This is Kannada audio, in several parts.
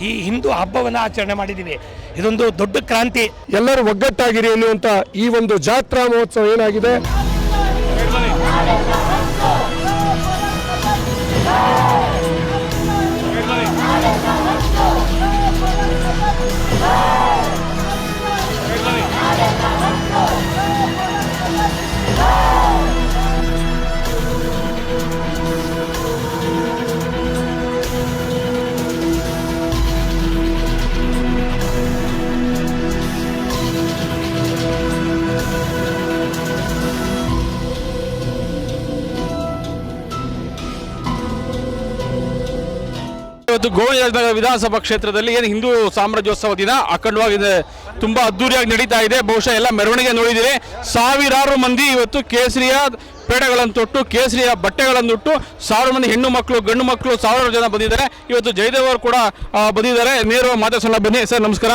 ಈ ಹಿಂದೂ ಹಬ್ಬವನ್ನು ಆಚರಣೆ ಮಾಡಿದ್ದೀವಿ. ಇದೊಂದು ದೊಡ್ಡ ಕ್ರಾಂತಿ. ಎಲ್ಲರೂ ಒಗ್ಗಟ್ಟಾಗಿರಿ ಅನ್ನುವಂಥ ಈ ಒಂದು ಜಾತ್ರಾ ಮಹೋತ್ಸವ ಏನಾಗಿದೆ? ಇವತ್ತು ಗೋವಿಂದ ವಿಧಾನಸಭಾ ಕ್ಷೇತ್ರದಲ್ಲಿ ಏನು ಹಿಂದೂ ಸಾಮ್ರಾಜ್ಯೋತ್ಸವ ದಿನ ಅಖಂಡವಾಗಿ ತುಂಬಾ ಅದ್ದೂರಿಯಾಗಿ ನಡೀತಾ ಇದೆ. ಬಹುಶಃ ಎಲ್ಲ ಮೆರವಣಿಗೆ ನೋಡಿದಿರಿ ಸಾವಿರಾರು ಮಂದಿ ಇವತ್ತು ಕೇಸರಿಯ ಪೇಡೆಗಳನ್ನು ತೊಟ್ಟು ಕೇಸರಿಯ ಬಟ್ಟೆಗಳನ್ನು ಉಟ್ಟು ಸಾವಿರ ಮಂದಿ ಹೆಣ್ಣು ಮಕ್ಕಳು ಗಂಡು ಮಕ್ಕಳು ಸಾವಿರಾರು ಜನ ಬಂದಿದ್ದಾರೆ. ಇವತ್ತು ಜಯದೇವ್ ಅವರು ಕೂಡ ಬಂದಿದ್ದಾರೆ. ನೇರ ಮಾತಾಡ್ಸೋಣ ಬನ್ನಿ ಸರ್ ನಮಸ್ಕಾರ.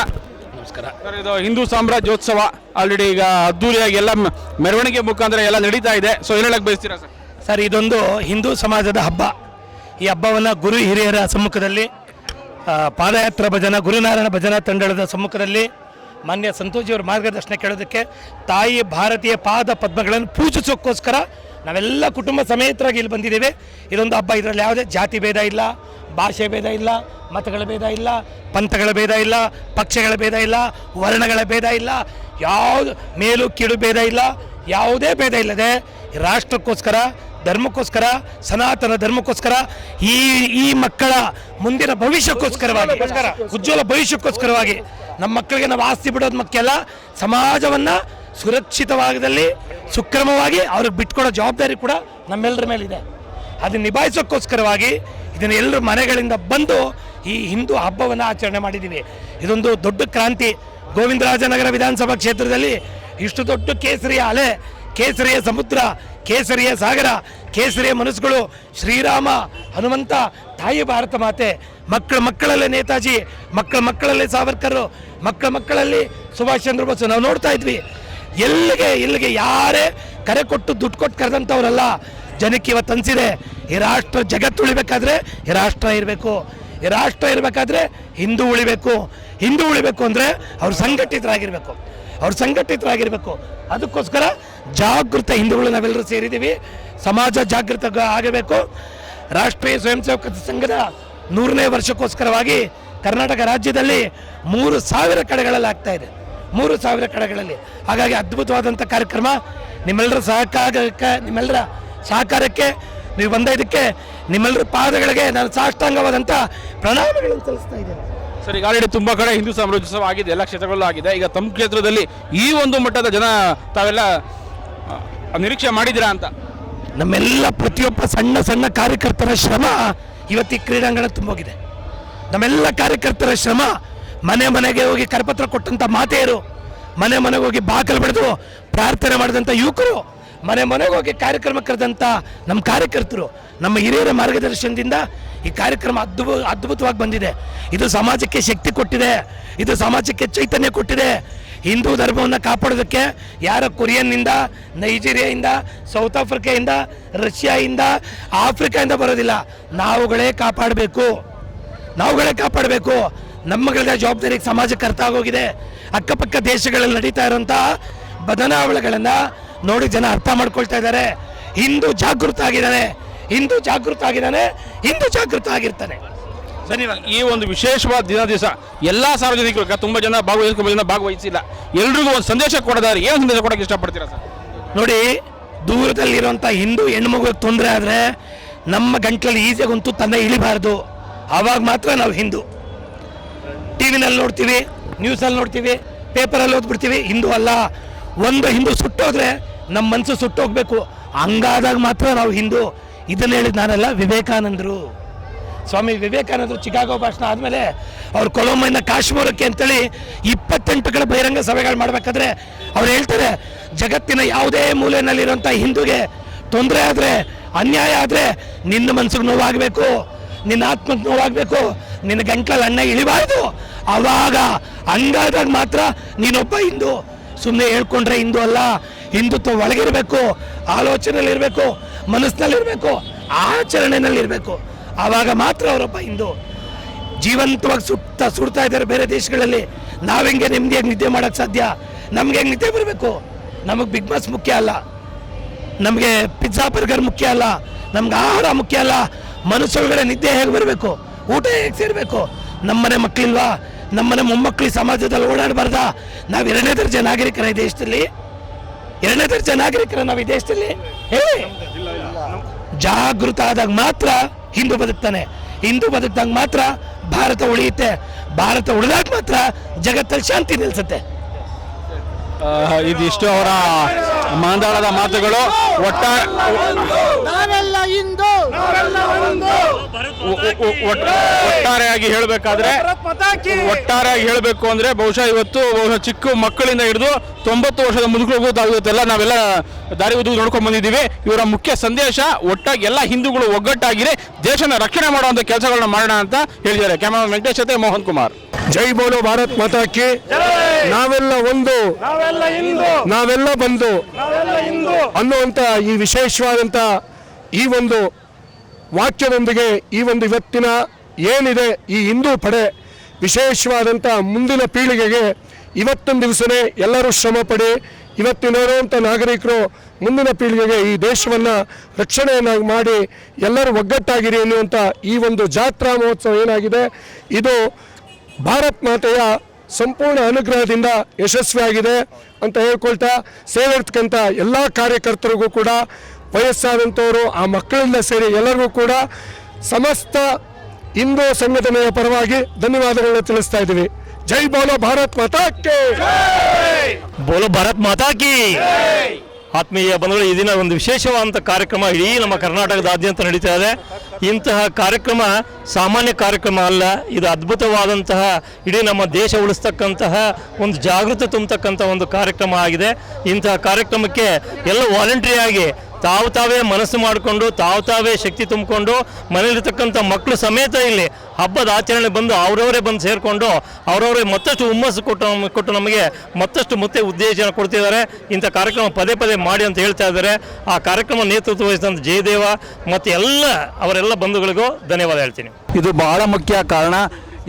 ನಮಸ್ಕಾರ. ಸರ್ ಇದು ಹಿಂದೂ ಸಾಮ್ರಾಜ್ಯೋತ್ಸವ. ಆಲ್ರೆಡಿ ಈಗ ಅದ್ದೂರಿಯಾಗಿ ಎಲ್ಲ ಮೆರವಣಿಗೆ ಮುಖಾಂತರ ಎಲ್ಲ ನಡೀತಾ ಇದೆ. ಸೊ ಹೇಳಕ್ಕೆ ಹೇಳಕ್ ಬಯಸ್ತೀರಾ ಸರ್? ಸರ್ ಇದೊಂದು ಹಿಂದೂ ಸಮಾಜದ ಹಬ್ಬ. ಈ ಹಬ್ಬವನ್ನು ಗುರು ಹಿರಿಯರ ಸಮ್ಮುಖದಲ್ಲಿ ಪಾದಯಾತ್ರ ಭಜನ, ಗುರುನಾರಾಯಣ ಭಜನಾ ತಂಡದ ಸಮ್ಮುಖದಲ್ಲಿ ಮಾನ್ಯ ಸಂತೋಷಿಯವರ ಮಾರ್ಗದರ್ಶನ ಕೇಳೋದಕ್ಕೆ ತಾಯಿ ಭಾರತೀಯ ಪಾದ ಪದ್ಮಗಳನ್ನು ಪೂಜಿಸೋಕ್ಕೋಸ್ಕರ ನಾವೆಲ್ಲ ಕುಟುಂಬ ಸಮೇತರಾಗಿ ಇಲ್ಲಿ ಬಂದಿದ್ದೇವೆ. ಇದೊಂದು ಹಬ್ಬ, ಇದರಲ್ಲಿ ಯಾವುದೇ ಜಾತಿ ಭೇದ ಇಲ್ಲ, ಭಾಷೆ ಭೇದ ಇಲ್ಲ, ಮತಗಳ ಭೇದ ಇಲ್ಲ, ಪಂಥಗಳ ಭೇದ ಇಲ್ಲ, ಪಕ್ಷಗಳ ಭೇದ ಇಲ್ಲ, ವರ್ಣಗಳ ಭೇದ ಇಲ್ಲ, ಯಾವುದು ಮೇಲು ಕೀಳು ಭೇದ ಇಲ್ಲ, ಯಾವುದೇ ಭೇದ ಇಲ್ಲದೆ ರಾಷ್ಟ್ರಕ್ಕೋಸ್ಕರ ಧರ್ಮಕ್ಕೋಸ್ಕರ ಸನಾತನ ಧರ್ಮಕ್ಕೋಸ್ಕರ ಈ ಈ ಮಕ್ಕಳ ಮುಂದಿನ ಭವಿಷ್ಯಕ್ಕೋಸ್ಕರವಾಗಿ ಉಜ್ವಲ ಭವಿಷ್ಯಕ್ಕೋಸ್ಕರವಾಗಿ ನಮ್ಮ ಮಕ್ಕಳಿಗೆ ನಾವು ಆಸ್ತಿ ಬಿಡೋದು ಮುಖ್ಯ ಸಮಾಜವನ್ನು ಸುರಕ್ಷಿತವಾಗದಲ್ಲಿ ಸುಕ್ರಮವಾಗಿ ಅವ್ರಿಗೆ ಬಿಟ್ಕೊಡೋ ಜವಾಬ್ದಾರಿ ಕೂಡ ನಮ್ಮೆಲ್ಲರ ಮೇಲಿದೆ. ಅದನ್ನ ನಿಭಾಯಿಸೋಕ್ಕೋಸ್ಕರವಾಗಿ ಇದನ್ನು ಎಲ್ಲರೂ ಮನೆಗಳಿಂದ ಬಂದು ಈ ಹಿಂದೂ ಹಬ್ಬವನ್ನು ಆಚರಣೆ ಮಾಡಿದ್ದೀವಿ ಇದೊಂದು ದೊಡ್ಡ ಕ್ರಾಂತಿ. ಗೋವಿಂದರಾಜನಗರ ವಿಧಾನಸಭಾ ಕ್ಷೇತ್ರದಲ್ಲಿ ಇಷ್ಟು ದೊಡ್ಡ ಕೇಸರಿಯ ಅಲೆ ಕೇಸರಿಯ ಸಮುದ್ರ ಕೇಸರಿಯ ಸಾಗರ, ಕೇಸರಿಯ ಮನಸ್ಸುಗಳು, ಶ್ರೀರಾಮ, ಹನುಮಂತ, ತಾಯಿ ಭಾರತ ಮಾತೆ. ಮಕ್ಕಳ ಮಕ್ಕಳಲ್ಲೇ ನೇತಾಜಿ, ಮಕ್ಕಳ ಮಕ್ಕಳಲ್ಲೇ ಸಾವರ್ಕರ್, ಮಕ್ಕಳ ಮಕ್ಕಳಲ್ಲಿ ಸುಭಾಷ್ ಚಂದ್ರ ಬೋಸ್. ನಾವು ನೋಡ್ತಾ ಇದ್ವಿ. ಎಲ್ಲಿಗೆ ಇಲ್ಲಿಗೆ ಯಾರೇ ಕರೆ ಕೊಟ್ಟು ದುಡ್ಡು ಕೊಟ್ಟು ಕರೆದಂಥವ್ರಲ್ಲ, ಜನಕ್ಕೆ ಇವತ್ತು ಅನಿಸಿದೆ, ಈ ರಾಷ್ಟ್ರ ಜಗತ್ತು ಉಳಿಬೇಕಾದ್ರೆ ಈ ರಾಷ್ಟ್ರ ಇರಬೇಕು. ಈ ರಾಷ್ಟ್ರ ಇರಬೇಕಾದ್ರೆ ಹಿಂದೂ ಉಳಿಬೇಕು. ಹಿಂದೂ ಉಳಿಬೇಕು ಅಂದರೆ ಅವ್ರು ಸಂಘಟಿತರಾಗಿರ್ಬೇಕು. ಅವ್ರು ಸಂಘಟಿತರಾಗಿರ್ಬೇಕು. ಅದಕ್ಕೋಸ್ಕರ ಜಾಗೃತ ಹಿಂದೂಗಳು ನಾವೆಲ್ಲರೂ ಸೇರಿದ್ದೀವಿ. ಸಮಾಜ ಜಾಗೃತ ಆಗಬೇಕು. ರಾಷ್ಟ್ರೀಯ ಸ್ವಯಂ ಸೇವಕ ಸಂಘದ ನೂರನೇ ವರ್ಷಕ್ಕೋಸ್ಕರವಾಗಿ ಕರ್ನಾಟಕ ರಾಜ್ಯದಲ್ಲಿ ಮೂರು ಸಾವಿರ ಕಡೆಗಳಲ್ಲಿ ಆಗ್ತಾ ಇದೆ. ಮೂರು ಸಾವಿರ ಕಡೆಗಳಲ್ಲಿ. ಹಾಗಾಗಿ ಅದ್ಭುತವಾದಂಥ ಕಾರ್ಯಕ್ರಮ. ನಿಮ್ಮೆಲ್ಲರ ಸಹಕಾರಕ್ಕೆ ನಿಮ್ಮೆಲ್ಲರ ಸಹಕಾರಕ್ಕೆ ನೀವು ಬಂದ ಇದಕ್ಕೆ ನಿಮ್ಮೆಲ್ಲರ ಪಾದಗಳಿಗೆ ನಾನು ಸಾಷ್ಟಾಂಗವಾದಂಥ ಪ್ರಣಾಮಗಳನ್ನು ಸಲ್ಲಿಸ್ತಾ ಇದ್ದೇನೆ. ಸರ್, ಈಗ ಆಲ್ರೆಡಿ ತುಂಬ ಕಡೆ ಹಿಂದೂ ಸಾಮ್ರಾಜ್ಯೋತ್ಸವ ಆಗಿದೆ, ಎಲ್ಲ ಕ್ಷೇತ್ರಗಳಲ್ಲೂ ಆಗಿದೆ. ಈಗ ತಮ್ಮ ಕ್ಷೇತ್ರದಲ್ಲಿ ಈ ಒಂದು ಮಟ್ಟದ ಜನ ತಾವೆಲ್ಲ ನಿರೀಕ್ಷೆ ಮಾಡಿದಿರಾ ಅಂತ? ನಮ್ಮೆಲ್ಲ ಪ್ರತಿಯೊಬ್ಬ ಸಣ್ಣ ಸಣ್ಣ ಕಾರ್ಯಕರ್ತರ ಶ್ರಮ ಇವತ್ತಿ ಕ್ರೀಡಾಂಗಣ ತುಂಬೋಗಿದೆ. ನಮ್ಮೆಲ್ಲ ಕಾರ್ಯಕರ್ತರ ಶ್ರಮ ಮನೆ ಮನೆಗೆ ಹೋಗಿ ಕರಪತ್ರ ಕೊಟ್ಟಂಥ ಮಾತೆಯರು, ಮನೆ ಮನೆಗೆ ಹೋಗಿ ಬಾಕಲು ಬೆಳೆದು ಪ್ರಾರ್ಥನೆ ಮಾಡಿದಂಥ ಯುವಕರು, ಮನೆ ಮನೆಗೆ ಹೋಗಿ ಕಾರ್ಯಕ್ರಮ ಕರೆದಂಥ ನಮ್ಮ ಕಾರ್ಯಕರ್ತರು, ನಮ್ಮ ಹಿರಿಯರ ಮಾರ್ಗದರ್ಶನದಿಂದ ಈ ಕಾರ್ಯಕ್ರಮ ಅದ್ಭುತ, ಅದ್ಭುತವಾಗಿ ಬಂದಿದೆ. ಇದು ಸಮಾಜಕ್ಕೆ ಶಕ್ತಿ ಕೊಟ್ಟಿದೆ. ಇದು ಸಮಾಜಕ್ಕೆ ಚೈತನ್ಯ ಕೊಟ್ಟಿದೆ. ಹಿಂದೂ ಧರ್ಮವನ್ನು ಕಾಪಾಡೋದಕ್ಕೆ ಯಾರ ಕೊರಿಯನ್ನಿಂದ, ನೈಜೀರಿಯಾಯಿಂದ, ಸೌತ್ ಆಫ್ರಿಕಾಯಿಂದ, ರಷ್ಯಾಯಿಂದ, ಆಫ್ರಿಕಾಯಿಂದ ಬರೋದಿಲ್ಲ. ನಾವುಗಳೇ ಕಾಪಾಡಬೇಕು. ನಾವುಗಳೇ ಕಾಪಾಡಬೇಕು. ನಮ್ಮಗಳ ಜವಾಬ್ದಾರಿ ಸಮಾಜಕ್ಕೆ ಅರ್ಥ ಆಗೋಗಿದೆ. ಅಕ್ಕಪಕ್ಕ ದೇಶಗಳಲ್ಲಿ ನಡೀತಾ ಇರೋಂಥ ಬದಲಾವಣೆಗಳನ್ನು ನೋಡಿ ಜನ ಅರ್ಥ ಮಾಡ್ಕೊಳ್ತಾ ಇದ್ದಾರೆ. ಹಿಂದೂ ಜಾಗೃತ ಆಗಿದ್ದಾನೆ. ಹಿಂದೂ ಜಾಗೃತ ಆಗಿದ್ದಾನೆ. ಹಿಂದೂ ಜಾಗೃತ ಆಗಿರ್ತಾನೆ. ಧನ್ಯವಾದ ಈ ಒಂದು ವಿಶೇಷವಾದ ದಿನ ದಿವಸ ಎಲ್ಲ ಸಾರ್ವಜನಿಕರು ತುಂಬ ಜನ ಭಾಗವಹಿಸಿ ತುಂಬ ಜನ ಭಾಗವಹಿಸಿಲ್ಲ. ಎಲ್ರಿಗೂ ಒಂದು ಸಂದೇಶ ಕೊಡೋದಾದ್ರೆ ಏನು ಸಂದೇಶ ಕೊಡೋಕ್ಕೆ ಇಷ್ಟಪಡ್ತೀರಾ ಸರ್? ನೋಡಿ ದೂರದಲ್ಲಿರುವಂಥ ಹಿಂದೂ ಹೆಣ್ಮಗುಗೆ ತೊಂದರೆ ಆದರೆ ನಮ್ಮ ಗಂಟ್ಲಲ್ಲಿ ಈಸಿಯಾಗಿ ಒಂದು ತನ್ನ ಇಳಿಬಾರ್ದು. ಆವಾಗ ಮಾತ್ರ ನಾವು ಹಿಂದೂ. ಟಿ ವಿನಲ್ಲಿ ನೋಡ್ತೀವಿ, ನ್ಯೂಸಲ್ಲಿ ನೋಡ್ತೀವಿ, ಪೇಪರಲ್ಲಿ ಓದ್ಬಿಡ್ತೀವಿ. ಹಿಂದೂ ಅಲ್ಲ, ಒಂದು ಹಿಂದೂ ಸುಟ್ಟೋದ್ರೆ ನಮ್ಮ ಮನಸ್ಸು ಸುಟ್ಟೋಗ್ಬೇಕು. ಹಂಗಾದಾಗ ಮಾತ್ರ ನಾವು ಹಿಂದೂ. ಇದನ್ನು ಹೇಳಿದ ನಾನಲ್ಲ, ವಿವೇಕಾನಂದರು. ಸ್ವಾಮಿ ವಿವೇಕಾನಂದರು ಚಿಕಾಗೋ ಭಾಷಣ ಆದಮೇಲೆ ಅವ್ರು ಕೊಲಂಬೈನ ಕಾಶ್ಮೀರಕ್ಕೆ ಅಂತೇಳಿ ಇಪ್ಪತ್ತೆಂಟು ಕಡೆ ಬಹಿರಂಗ ಸಭೆಗಳು ಮಾಡಬೇಕಾದ್ರೆ ಅವ್ರು ಹೇಳ್ತಾರೆ, ಜಗತ್ತಿನ ಯಾವುದೇ ಮೂಲೆಯಲ್ಲಿರುವಂಥ ಹಿಂದೂಗೆ ತೊಂದರೆ ಆದರೆ, ಅನ್ಯಾಯ ಆದರೆ ನಿನ್ನ ಮನ್ಸಿಗೆ ನೋವಾಗಬೇಕು, ನಿನ್ನ ಆತ್ಮಕ್ಕೆ ನೋವಾಗಬೇಕು, ನಿನ್ನ ಗಂಟ್ಲಲ್ಲಿ ಅಣ್ಣ ಇಳಿಬಾರ್ದು. ಅವಾಗ ಹಂಗಾದಾಗ ಮಾತ್ರ ನೀನೊಬ್ಬ ಹಿಂದೂ. ಸುಮ್ಮನೆ ಹೇಳ್ಕೊಂಡ್ರೆ ಹಿಂದೂ ಅಲ್ಲ, ಹಿಂದುತ್ವ ಒಳಗಿರಬೇಕು, ಆಲೋಚನೆಯಲ್ಲಿರಬೇಕು, ಮನಸ್ಸಿನಲ್ಲಿರಬೇಕು, ಆಚರಣೆಯಲ್ಲಿರಬೇಕು. ಆವಾಗ ಮಾತ್ರ ಅವರೊಬ್ಬ ಹಿಂದೂ ಜೀವಂತವಾಗಿ ಸುಡ್ತಾ ಸುಡ್ತಾ ಇದ್ದಾರೆ ಬೇರೆ ದೇಶಗಳಲ್ಲಿ. ನಾವು ಹೆಂಗೆ ನೆಮ್ಮದಿಯಾಗಿ ನಿದ್ದೆ ಮಾಡೋಕ್ಕೆ ಸಾಧ್ಯ? ನಮ್ಗೆ ಹೆಂಗೆ ನಿದ್ದೆ ಬರಬೇಕು? ನಮಗೆ ಬಿಗ್ ಬಾಸ್ ಮುಖ್ಯ ಅಲ್ಲ. ನಮಗೆ ಪಿಜ್ಜಾ ಬರ್ಗರ್ ಮುಖ್ಯ ಅಲ್ಲ. ನಮ್ಗೆ ಆಹಾರ ಮುಖ್ಯ ಅಲ್ಲ. ಮನಸ್ಸೊಳಗಡೆ ನಿದ್ದೆ ಹೇಗೆ ಬರಬೇಕು? ಊಟ ಹೇಗೆ ಸೇರಬೇಕು? ನಮ್ಮನೆ ಮಕ್ಕಳಿಲ್ವಾ ನಮ್ಮನೆ ಮೊಮ್ಮಕ್ಕಳು ಸಮಾಜದಲ್ಲಿ ಓಡಾಡಬಾರ್ದ? ನಾವು ಎರಡನೇ ದರ್ಜೆ ನಾಗರಿಕರ ಈ ದೇಶದಲ್ಲಿ. ಎರಡನೇ ದರ್ಜೆ ನಾಗರಿಕರ ನಾವು ಈ ದೇಶದಲ್ಲಿ. ಹೇಳಿ. ಜಾಗೃತ ಆದಾಗ ಮಾತ್ರ ಹಿಂದೂ ಬದುಕ್ತಾನೆ. ಹಿಂದೂ ಬದುಕ್ದಂಗೆ ಮಾತ್ರ ಭಾರತ ಉಳಿಯುತ್ತೆ. ಭಾರತ ಉಳಿದಾಗ ಮಾತ್ರ ಜಗತ್ತಲ್ಲಿ ಶಾಂತಿ ನಿಲ್ಸುತ್ತೆ. ಇದಿಷ್ಟು ಅವರ ಮಾಂದಾಳದ ಮಾತುಗಳು. ಒಟ್ಟ ನಾವೆಲ್ಲ ಹಿಂದೂ. ಒಟ್ಟಾರೆಯಾಗಿ ಹೇಳಬೇಕಾದ್ರೆ ಒಟ್ಟಾರೆಯಾಗಿ ಹೇಳಬೇಕು ಅಂದ್ರೆ ಬಹುಶಃ ಇವತ್ತು ಬಹುಶಃ ಚಿಕ್ಕ ಮಕ್ಕಳಿಂದ ಹಿಡಿದು ತೊಂಬತ್ತು ವರ್ಷದ ಮುದುಕರಿಗೂ ಇವತ್ತೆಲ್ಲ ನಾವೆಲ್ಲ ದಾರಿ ಉದ್ದು ನೋಡ್ಕೊಂಡು ಬಂದಿದ್ದೀವಿ. ಇವರ ಮುಖ್ಯ ಸಂದೇಶ ಒಟ್ಟಾಗಿ ಎಲ್ಲ ಹಿಂದೂಗಳು ಒಗ್ಗಟ್ಟಾಗಿರಿ ದೇಶನ ರಕ್ಷಣೆ ಮಾಡುವಂತ ಕೆಲಸಗಳನ್ನ ಮಾಡೋಣ ಅಂತ ಹೇಳಿದ್ದಾರೆ. ಕ್ಯಾಮರಾ ವೆಂಕಟೇಶ್ ಜೊತೆ ಮೋಹನ್ ಕುಮಾರ್. ಜೈ ಬೋಲೋ ಭಾರತ್ ಮಾತಾಕಿ. ನಾವೆಲ್ಲ ಒಂದು. ನಾವೆಲ್ಲ ಬಂದು. ಅನ್ನುವಂಥ ಈ ವಿಶೇಷವಾದಂಥ ಈ ಒಂದು ವಾಕ್ಯದೊಂದಿಗೆ ಈ ಒಂದು ಇವತ್ತಿನ ಏನಿದೆ ಈ ಹಿಂದೂ ಪಡೆ ವಿಶೇಷವಾದಂಥ ಮುಂದಿನ ಪೀಳಿಗೆಗೆ ಇವತ್ತೊಂದು ದಿವಸನೇ ಎಲ್ಲರೂ ಶ್ರಮ ಪಡಿ ಇವತ್ತಿನಂಥ ನಾಗರಿಕರು ಮುಂದಿನ ಪೀಳಿಗೆಗೆ ಈ ದೇಶವನ್ನು ರಕ್ಷಣೆಯನ್ನಾಗಿ ಮಾಡಿ ಎಲ್ಲರೂ ಒಗ್ಗಟ್ಟಾಗಿರಿ ಎನ್ನುವಂಥ ಈ ಒಂದು ಜಾತ್ರಾ ಮಹೋತ್ಸವ ಏನಾಗಿದೆ, ಇದು ಭಾರತ್ ಮಾತೆಯ ಸಂಪೂರ್ಣ ಅನುಗ್ರಹದಿಂದ ಯಶಸ್ವಿಯಾಗಿದೆ ಅಂತ ಹೇಳ್ಕೊಳ್ತಾ ಸೇವೆರ್ತಕ್ಕಂಥ ಎಲ್ಲ ಕಾರ್ಯಕರ್ತರಿಗೂ ಕೂಡ ವಯಸ್ಸಾದಂಥವರು, ಆ ಮಕ್ಕಳೆಲ್ಲ ಸೇರಿ ಎಲ್ಲರಿಗೂ ಕೂಡ ಸಮಸ್ತ ಹಿಂದೂ ಸಂಘಟನೆಯ ಪರವಾಗಿ ಧನ್ಯವಾದಗಳನ್ನು ತಿಳಿಸ್ತಾ ಇದ್ದೀವಿ. ಜೈ ಬೋಲೋ ಭಾರತ್ ಮಾತಾಕಿ ಬೋಲೋ ಭಾರತ್ ಮಾತಾ ಕಿ! ಆತ್ಮೀಯ ಬಂಧುಗಳು, ಈ ದಿನ ಒಂದು ವಿಶೇಷವಾದಂಥ ಕಾರ್ಯಕ್ರಮ ಇಡೀ ನಮ್ಮ ಕರ್ನಾಟಕದಾದ್ಯಂತ ನಡೀತಾ ಇದೆ. ಇಂತಹ ಕಾರ್ಯಕ್ರಮ ಸಾಮಾನ್ಯ ಕಾರ್ಯಕ್ರಮ ಅಲ್ಲ, ಇದು ಅದ್ಭುತವಾದಂತಹ, ಇಡೀ ನಮ್ಮ ದೇಶ ಉಳಿಸ್ತಕ್ಕಂತಹ ಒಂದು ಜಾಗೃತಿ ತುಂಬತಕ್ಕಂಥ ಒಂದು ಕಾರ್ಯಕ್ರಮ ಆಗಿದೆ. ಇಂತಹ ಕಾರ್ಯಕ್ರಮಕ್ಕೆ ಎಲ್ಲ ವಾಲಂಟ್ರಿ ಆಗಿ ತಾವು ತಾವೇ ಮನಸ್ಸು ಮಾಡಿಕೊಂಡು, ತಾವು ತಾವೇ ಶಕ್ತಿ ತುಂಬಿಕೊಂಡು ಮನೇಲಿರ್ತಕ್ಕಂಥ ಮಕ್ಕಳು ಸಮೇತ ಇಲ್ಲಿ ಹಬ್ಬದ ಆಚರಣೆ ಬಂದು ಅವರವರೇ ಬಂದು ಸೇರಿಕೊಂಡು, ಅವರವರೇ ಮತ್ತಷ್ಟು ಹುಮ್ಮಸ್ಸು ಕೊಟ್ಟು ಕೊಟ್ಟು ನಮಗೆ ಮತ್ತಷ್ಟು ಮತ್ತೆ ಉದ್ದೇಶನ ಕೊಡ್ತಿದ್ದಾರೆ. ಇಂಥ ಕಾರ್ಯಕ್ರಮ ಪದೇ ಪದೇ ಮಾಡಿ ಅಂತ ಹೇಳ್ತಾ ಇದ್ದಾರೆ. ಆ ಕಾರ್ಯಕ್ರಮ ನೇತೃತ್ವ ವಹಿಸಿದಂಥ ಜಯದೇವ ಮತ್ತು ಎಲ್ಲ ಅವರೆಲ್ಲ ಬಂಧುಗಳಿಗೂ ಧನ್ಯವಾದ ಹೇಳ್ತೀನಿ. ಇದು ಬಹಳ ಮುಖ್ಯ ಕಾರಣ.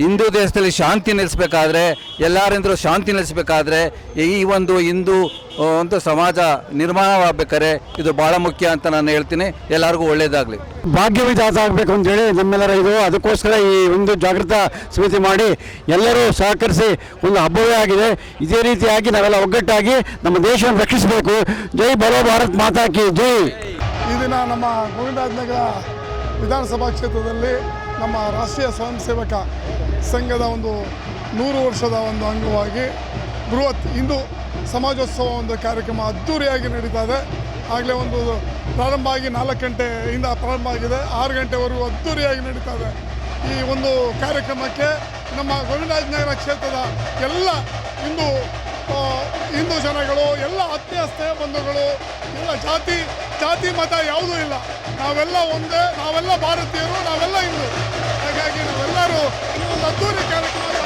ಹಿಂದೂ ದೇಶದಲ್ಲಿ ಶಾಂತಿ ನೆಲೆಸಬೇಕಾದ್ರೆ ಎಲ್ಲರಿಂದಲೂ ಶಾಂತಿ ನೆಲೆಸಬೇಕಾದ್ರೆ ಈ ಒಂದು ಹಿಂದೂ ಒಂದು ಸಮಾಜ ನಿರ್ಮಾಣವಾಗಬೇಕಾದ್ರೆ ಇದು ಭಾಳ ಮುಖ್ಯ ಅಂತ ನಾನು ಹೇಳ್ತೀನಿ. ಎಲ್ಲರಿಗೂ ಒಳ್ಳೆಯದಾಗಲಿ ಭಾಗ್ಯ ವಿಧಾತ ಆಗಬೇಕು ಅಂತೇಳಿ ನಮ್ಮೆಲ್ಲರ ಇದು. ಅದಕ್ಕೋಸ್ಕರ ಈ ಒಂದು ಜಾಗೃತ ಸಮಿತಿ ಮಾಡಿ ಎಲ್ಲರೂ ಸಹಕರಿಸಿ ಒಂದು ಹಬ್ಬವೇ ಆಗಿದೆ. ಇದೇ ರೀತಿಯಾಗಿ ನಾವೆಲ್ಲ ಒಗ್ಗಟ್ಟಾಗಿ ನಮ್ಮ ದೇಶವನ್ನು ರಕ್ಷಿಸಬೇಕು. ಜೈ ಬರೋ ಭಾರತ್ ಮಾತಾಕಿ ಜೈ. ಈ ದಿನ ನಮ್ಮ ಗೋವಿಂದ ವಿಧಾನಸಭಾ ಕ್ಷೇತ್ರದಲ್ಲಿ ನಮ್ಮ ರಾಷ್ಟ್ರೀಯ ಸ್ವಯಂ ಸೇವಕ ಸಂಘದ ಒಂದು ನೂರು ವರ್ಷದ ಒಂದು ಅಂಗವಾಗಿ ಬೃಹತ್ ಹಿಂದೂ ಸಮಾಜೋತ್ಸವ ಒಂದು ಕಾರ್ಯಕ್ರಮ ಅದ್ಧೂರಿಯಾಗಿ ನಡೀತಾ ಇದೆ. ಆಗಲೇ ಒಂದು ಪ್ರಾರಂಭ ಆಗಿ ನಾಲ್ಕು ಗಂಟೆಯಿಂದ ಪ್ರಾರಂಭ ಆಗಿದೆ. ಆರು ಗಂಟೆವರೆಗೂ ಅದ್ದೂರಿಯಾಗಿ ನಡೀತಾ ಇದೆ. ಈ ಒಂದು ಕಾರ್ಯಕ್ರಮಕ್ಕೆ ನಮ್ಮ ಗೋವಿಂದರಾಜನಗರ ಕ್ಷೇತ್ರದ ಎಲ್ಲ ಹಿಂದೂ ಹಿಂದೂ ಜನಗಳು, ಎಲ್ಲ ಅತ್ತೆ ಬಂಧುಗಳು, ಎಲ್ಲ ಜಾತಿ ಜಾತಿ ಮತ ಯಾವುದೂ ಇಲ್ಲ. ನಾವೆಲ್ಲ ಒಂದೇ, ನಾವೆಲ್ಲ ಭಾರತೀಯರು, ನಾವೆಲ್ಲ ಹಿಂದೂ. ಹಾಗಾಗಿ ನಾವೆಲ್ಲರೂ ಒಂದು ಅದ್ದೂರಿ ಕಾರ್ಯಕ್ರಮ